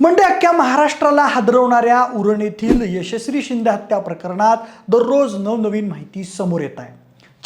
म्हणजे अख्ख्या महाराष्ट्राला हादरवणाऱ्या उरण येथील यशस्वी शिंदे हत्या प्रकरणात दररोज नवनवीन माहिती समोर येत आहे.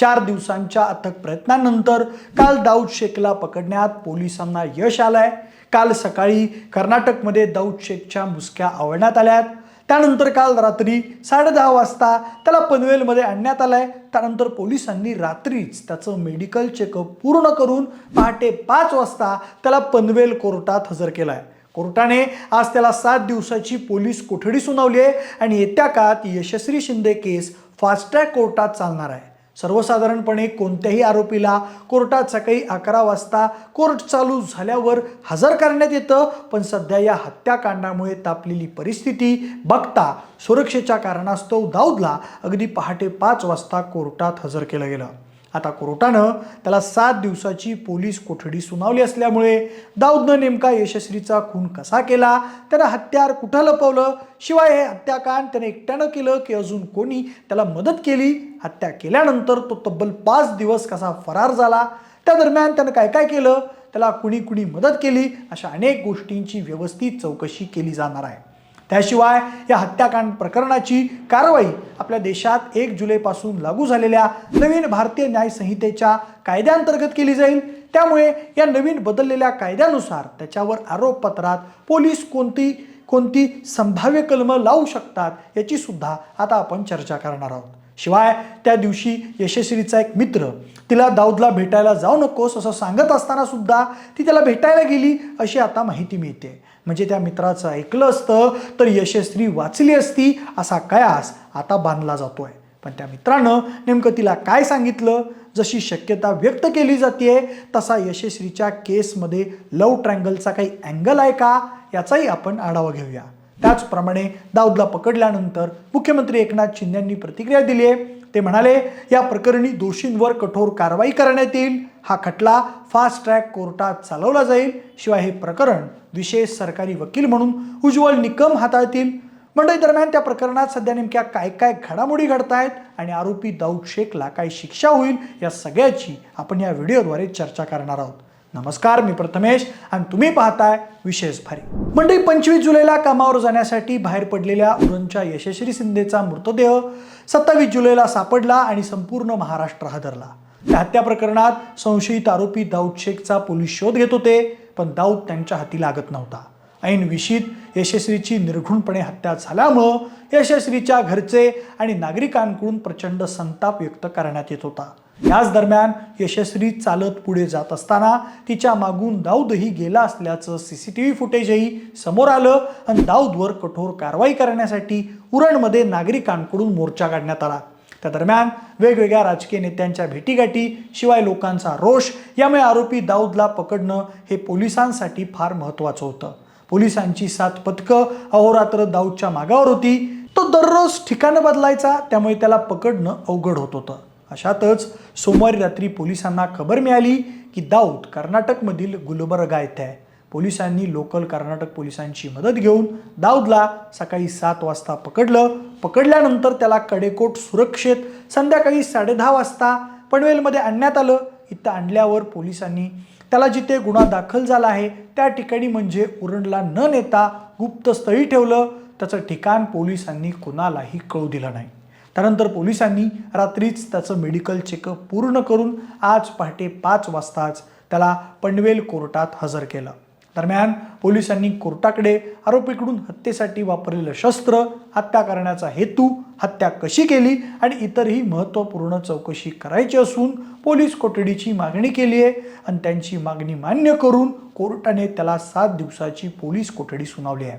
चार दिवसांच्या अथक प्रयत्नानंतर काल दाऊद शेखला पकडण्यात पोलिसांना यश आलंय. काल सकाळी कर्नाटकमध्ये दाऊद शेखच्या मुसक्या आवळण्यात आल्यात. त्यानंतर काल रात्री साडेदहा वाजता त्याला पनवेलमध्ये आणण्यात आलंय. त्यानंतर पोलिसांनी रात्रीच त्याचं मेडिकल चेकअप पूर्ण करून पहाटे पाच वाजता त्याला पनवेल कोर्टात हजर केलाय. कोर्टाने आज त्याला सात दिवसाची पोलीस कोठडी सुनावली आहे आणि येत्या काळात Yashasvi Shinde case fast track कोर्टात चालणार आहे. सर्वसाधारणपणे कोणत्याही आरोपीला कोर्टात सकाळी अकरा वाजता कोर्ट चालू झाल्यावर हजर करण्यात येतं पण सध्या या हत्याकांडामुळे तापलेली परिस्थिती बघता सुरक्षेच्या कारणास्तव दाऊदला अगदी पहाटे पाच वाजता कोर्टात हजर केलं गेलं. आता कोर्टानं त्याला सात दिवसाची पोलीस कोठडी सुनावली असल्यामुळे दाऊदनं नेमका यशस्वीचा खून कसा केला त्यानं हत्यार कुठं लपवलं शिवाय हे हत्याकांड त्याने एकट्यानं केलं की अजून कोणी त्याला मदत केली? हत्या केल्यानंतर तो तब्बल पाच दिवस कसा फरार झाला? त्या दरम्यान त्यानं काय काय केलं? त्याला कुणी कुणी मदत केली? अशा अनेक गोष्टींची व्यवस्थित चौकशी केली जाणार आहे. त्याशिवाय या हत्याकांड प्रकरणाची कारवाई आपल्या देशात एक जुलैपासून लागू झालेल्या नवीन भारतीय न्याय संहितेच्या कायद्याअंतर्गत केली जाईल. त्यामुळे या नवीन बदललेल्या कायद्यानुसार त्याच्यावर आरोपपत्रात पोलीस कोणती कोणती संभाव्य कलमं लावू शकतात याची सुद्धा आता आपण चर्चा करणार आहोत. शिवाय त्या दिवशी यशस्वीचा एक मित्र तिला दाऊदला भेटायला जाऊ नकोस असं सांगत असताना सुद्धा ती त्याला भेटायला गेली अशी आता माहिती मिळते. म्हणजे त्या मित्राचं ऐकलं असतं तर यशस्वी वाचली असती असा कयास आता बांधला जातोय. पण त्या मित्रानं नेमकं तिला काय सांगितलं? जशी शक्यता व्यक्त केली जाते तसा यशस्वीच्या केसमध्ये लव ट्रँगलचा काही अँगल आहे का? याचाही आपण आढावा घेऊया. त्याचप्रमाणे दाऊदला पकडल्यानंतर मुख्यमंत्री एकनाथ शिंदेंनी प्रतिक्रिया दिली आहे ते म्हणाले या प्रकरणी दोषींवर कठोर कारवाई करण्यात येईल. हा खटला फास्ट ट्रॅक कोर्टात चालवला जाईल. शिवाय हे प्रकरण विशेष सरकारी वकील म्हणून उज्ज्वल निकम हाताळतील. मंडळी दरम्यान त्या प्रकरणात सध्या नेमक्या काय काय घडामोडी घडतायत आणि आरोपी दाऊद शेखला काय शिक्षा होईल या सगळ्याची आपण या व्हिडिओद्वारे चर्चा करणार आहोत. नमस्कार मी प्रथमेश आणि तुम्ही पाहताय विशेष भारी. मंडळी पंचवीस जुलैला कामावर जाण्यासाठी बाहेर पडलेल्या उरणच्या यशस्वी शिंदेचा मृतदेह सत्तावीस जुलैला सापडला आणि संपूर्ण महाराष्ट्र हादरला. त्या हत्या प्रकरणात संशयित आरोपी दाऊद शेखचा पोलीस शोध घेत होते. पण दाऊद त्यांच्या हाती लागत नव्हता. ऐन विशीत यशस्वीची निर्घुणपणे हत्या झाल्यामुळं यशस्वीच्या घरचे आणि नागरिकांकडून प्रचंड संताप व्यक्त करण्यात येत होता. याच दरम्यान यशस्वी चालत पुढे जात असताना तिच्या मागून दाऊदही गेला असल्याचं सी सी टी व्ही फुटेजही समोर आलं आणि दाऊदवर कठोर कारवाई करण्यासाठी उरणमध्ये नागरिकांकडून मोर्चा काढण्यात आला. त्या दरम्यान वेगवेगळ्या राजकीय नेत्यांच्या भेटीगाठी शिवाय लोकांचा रोष यामुळे आरोपी दाऊदला पकडणं हे पोलिसांसाठी फार महत्त्वाचं होतं. पोलिसांची सात पथकं अहोरात्र दाऊदच्या मागावर होती. तो दररोज ठिकाणं बदलायचा त्यामुळे त्याला पकडणं अवघड होत होतं. अशातच सोमवारी रात्री पोलिसांना खबर मिळाली की दाऊद कर्नाटकमधील गुलबर्गा येथे आहे. पोलिसांनी लोकल कर्नाटक पोलिसांची मदत घेऊन दाऊदला सकाळी सात वाजता पकडलं. पकडल्यानंतर त्याला कडेकोट सुरक्षेत संध्याकाळी साडेदहा वाजता पनवेलमध्ये आणण्यात आलं. इथं आणल्यावर पोलिसांनी त्याला जिथे गुन्हा दाखल झाला आहे त्या ठिकाणी म्हणजे उरणला न नेता गुप्तस्थळी ठेवलं. त्याचं ठिकाण पोलिसांनी कुणालाही कळू दिलं नाही. त्यानंतर पोलिसांनी रात्रीच त्याचं मेडिकल चेकअप पूर्ण करून आज पहाटे पाच वाजताच त्याला पनवेल कोर्टात हजर केलं. दरम्यान पोलिसांनी कोर्टाकडे आरोपीकडून हत्येसाठी वापरलेलं शस्त्र हत्या करण्याचा हेतू हत्या कशी केली आणि इतरही महत्त्वपूर्ण चौकशी करायची असून पोलीस कोठडीची मागणी केली आहे आणि त्यांची मागणी मान्य करून कोर्टाने त्याला सात दिवसाची पोलीस कोठडी सुनावली आहे.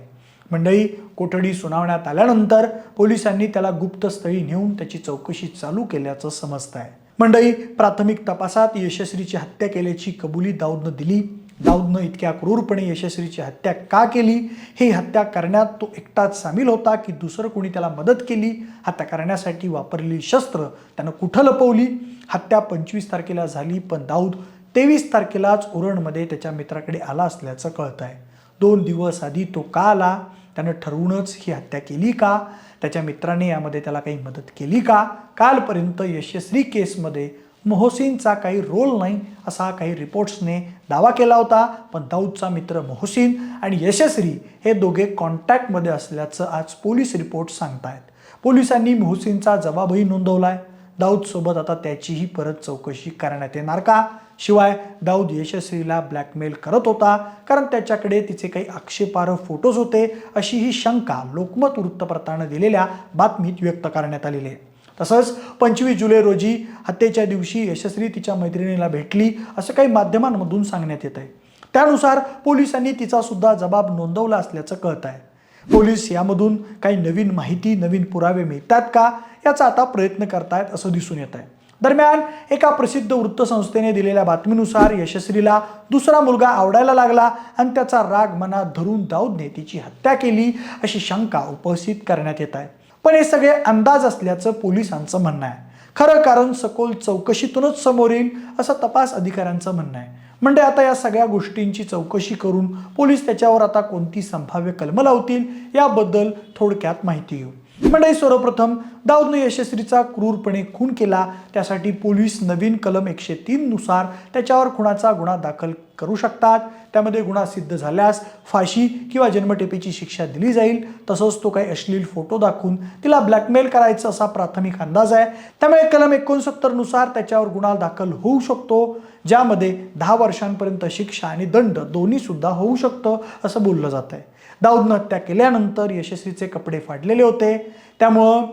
मंडळी कोठडी सुनावण्यात आल्यानंतर पोलिसांनी त्याला गुप्तस्थळी नेऊन त्याची चौकशी चालू केल्याचं समजत आहे मंडळी प्राथमिक तपासात यशस्वीची हत्या केल्याची कबुली दाऊदनं दिली. दाऊदनं इतक्या क्रूरपणे यशस्वीची हत्या का केली? ही हत्या करण्यात तो एकटाच सामील होता की दुसरं कोणी त्याला मदत केली? हत्या करण्यासाठी वापरलेली शस्त्र त्यानं कुठं लपवली? हत्या पंचवीस तारखेला झाली पण दाऊद तेवीस तारखेलाच उरणमध्ये त्याच्या मित्राकडे आला असल्याचं कळत आहे दोन दिवस आधी तो का आला? त्यानं ठरवूनच ही हत्या केली का? त्याच्या मित्राने यामध्ये त्याला काही मदत केली का? कालपर्यंत यशस्वी केसमध्ये मोहसिनचा काही रोल नाही असा काही रिपोर्ट्सने दावा केला होता. पण दाऊदचा मित्र मोहसिन आणि यशस्वी हे दोघे कॉन्टॅक्टमध्ये असल्याचं आज पोलीस रिपोर्ट सांगतायत. पोलिसांनी मोहसिनचा जबाबही नोंदवलाय. दाऊदसोबत आता त्याचीही परत चौकशी करण्यात येणार का? शिवाय दाऊद यशस्वीला ब्लॅकमेल करत होता कारण त्याच्याकडे तिचे काही आक्षेपार्ह फोटोज होते अशी ही शंका लोकमत वृत्तपत्रानं दिलेल्या बातमीत व्यक्त करण्यात आलेली आहे. तसंच पंचवीस जुलै रोजी हत्येच्या दिवशी यशस्वी तिच्या मैत्रिणीला भेटली असं काही माध्यमांमधून सांगण्यात येत आहे. त्यानुसार पोलिसांनी तिचा सुद्धा जबाब नोंदवला असल्याचं कळत आहे. पोलीस यामधून काही नवीन माहिती नवीन पुरावे मिळतात का याचा आता प्रयत्न करतायत असं दिसून येत आहे. दरम्यान एका प्रसिद्ध वृत्तसंस्थेने दिलेल्या बातमीनुसार यशस्वीला दुसरा मुलगा आवडायला लागला आणि त्याचा राग मनात धरून दाऊदने तिची हत्या केली अशी शंका उपस्थित करण्यात येत आहे. पण हे सगळे अंदाज असल्याचं पोलिसांचं म्हणणं आहे. खरं कारण सखोल चौकशीतूनच समोर येईल असं तपास अधिकाऱ्यांचं म्हणणं आहे. म्हणजे आता या सगळ्या गोष्टींची चौकशी करून पोलीस त्याच्यावर आता कोणती संभाव्य कलमं लावतील याबद्दल थोडक्यात माहिती घेऊ. म्हणजे सर्वप्रथम दाऊदने यशस्वीचा क्रूरपणे खून केला. त्यासाठी पोलीस नवीन कलम एकशे तीननुसार त्याच्यावर खुनाचा गुन्हा दाखल करू शकतात. त्यामध्ये गुन्हा सिद्ध झाल्यास फाशी किंवा जन्मटेपेची शिक्षा दिली जाईल. तसंच तो काही अश्लील फोटो दाखवून तिला ब्लॅकमेल करायचा असा प्राथमिक अंदाज आहे. त्यामुळे कलम एकोणसत्तरनुसार त्याच्यावर गुन्हा दाखल होऊ शकतो. ज्यामध्ये दहा वर्षांपर्यंत शिक्षा आणि दंड दोन्हीसुद्धा होऊ शकतं असं बोललं जात आहे दाऊदनं हत्या केल्यानंतर यशस्वीचे कपडे फाडलेले होते. त्यामुळं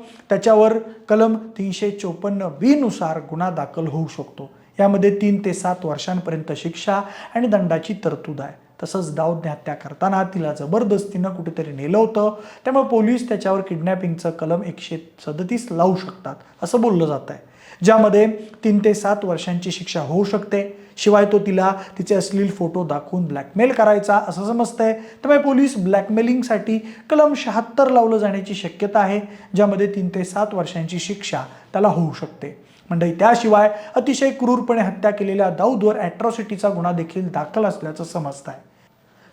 त्याच्यावर कलम तीनशे चोपन्न बीनुसार गुन्हा दाखल होऊ शकतो. यामध्ये तीन ते सात वर्षांपर्यंत शिक्षा आणि दंडाची तरतूद आहे. तसंच दाऊदने हत्या करताना तिला जबरदस्तीनं कुठेतरी नेलं होतं. त्यामुळे पोलीस त्याच्यावर किडनॅपिंगचं कलम एकशे सदतीस लावू शकतात असं बोललं जात आहे ज्यामध्ये तीन ते सात वर्षांची शिक्षा होऊ शकते. शिवाय तो तिला तिचे अश्लील फोटो दाखवून ब्लॅकमेल करायचा असं समजतंय. त्यामुळे पोलीस ब्लॅकमेलिंगसाठी कलम शहात्तर लावलं जाण्याची शक्यता आहे ज्यामध्ये तीन ते सात वर्षांची शिक्षा त्याला होऊ शकते. मंडळी त्याशिवाय अतिशय क्रूरपणे हत्या केलेल्या दाऊदवर ॲट्रॉसिटीचा गुन्हा देखील दाखल असल्याचं समजत आहे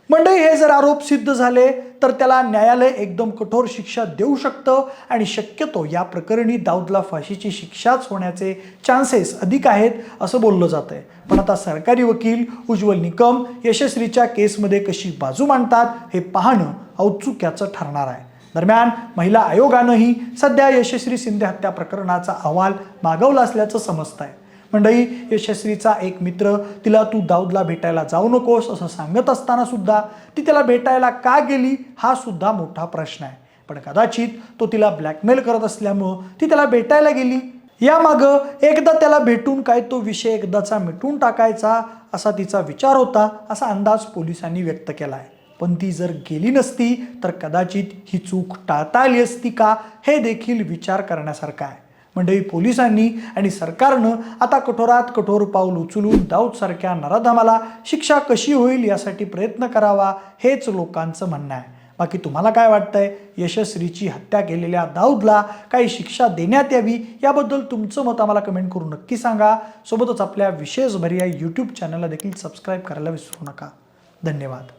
मंडळी हे जर आरोप सिद्ध झाले तर त्याला न्यायालय एकदम कठोर शिक्षा देऊ शकतं आणि शक्यतो या प्रकरणी दाऊदला फाशीची शिक्षाच होण्याचे चान्सेस अधिक आहेत असं बोललं जात आहे पण आता सरकारी वकील उज्ज्वल निकम यशस्वीच्या केसमध्ये कशी बाजू मांडतात हे पाहणं औत्सुक्याचं ठरणार आहे. दरम्यान महिला आयोगानंही सध्या यशस्वी शिंदे हत्या प्रकरणाचा अहवाल मागवला असल्याचं समजत आहे मंडळी यशस्वीचा एक मित्र तिला तू दाऊदला भेटायला जाऊ नकोस असं सांगत असताना सुद्धा ती त्याला भेटायला का गेली हा सुद्धा मोठा प्रश्न आहे. पण कदाचित तो तिला ब्लॅकमेल करत असल्यामुळं ती त्याला भेटायला गेली. यामागं एकदा त्याला भेटून काय तो विषय एकदाचा मिटून टाकायचा असा तिचा विचार होता असा अंदाज पोलिसांनी व्यक्त केला आहे पण ती जर गेली नसती तर कदाचित ही चूक टाळता आली असती का हे देखील विचार करण्यासारखं आहे. मंडळी पोलिसांनी आणि सरकारनं आता कठोरात कठोर पाऊल उचलून दाऊदसारख्या नराधमाला शिक्षा कशी होईल यासाठी प्रयत्न करावा हेच लोकांचं म्हणणं आहे. बाकी तुम्हाला काय वाटतंय? यशस्वीची हत्या केलेल्या दाऊदला काही शिक्षा देण्यात यावी याबद्दल तुमचं मत आम्हाला कमेंट करून नक्की सांगा. सोबतच आपल्या विशेष भर्या यूट्यूब चॅनलला देखील सबस्क्राईब करायला विसरू नका. धन्यवाद.